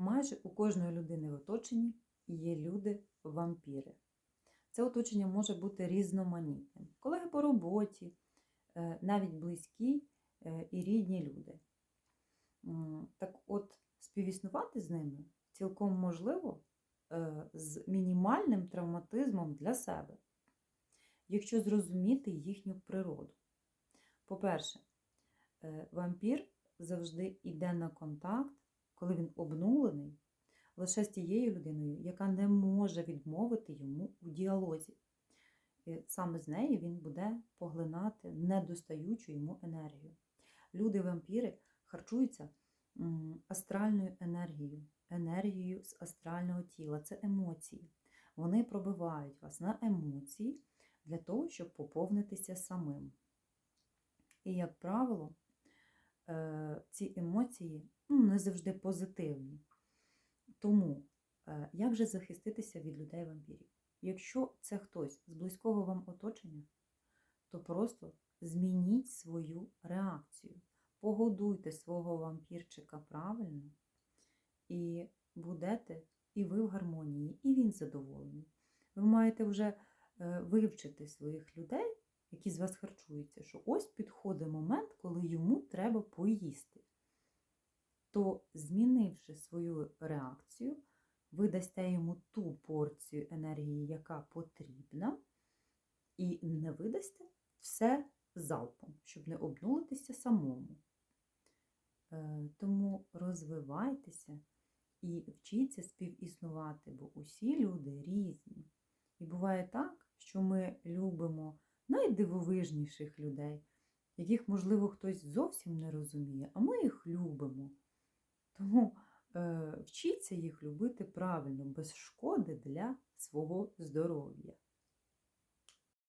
Майже у кожної людини в оточенні є люди-вампіри. Це оточення може бути різноманітним. Колеги по роботі, е, навіть близькі е, і рідні люди. Так от, співіснувати з ними цілком можливо е, з мінімальним травматизмом для себе, якщо зрозуміти їхню природу. По-перше, вампір завжди йде на контакт, коли він обнулений, лише з тією людиною, яка не може відмовити йому у діалозі. І саме з нею він буде поглинати недостаючу йому енергію. Люди-вампіри харчуються астральною енергією, енергією з астрального тіла. Це емоції. Вони пробивають вас на емоції для того, щоб поповнитися самим. І, як правило, ці емоції ну, не завжди позитивні. Тому е, як же захиститися від людей-вампірів? Якщо це хтось з близького вам оточення, то просто змініть свою реакцію. Погодуйте свого вампірчика правильно, і будете і ви в гармонії, і він задоволений. Ви маєте вже е, вивчити своїх людей, які з вас харчуються, що ось підходить момент, коли йому треба поїсти. То, змінивши свою реакцію, ви дасте йому ту порцію енергії, яка потрібна, і не видасте все залпом, щоб не обнулитися самому. Е, Тому розвивайтеся і вчіться співіснувати, бо усі люди різні. І буває так, що ми любимо найдивовижніших людей, яких, можливо, хтось зовсім не розуміє, а ми їх любимо. Тому е, вчіться їх любити правильно, без шкоди для свого здоров'я.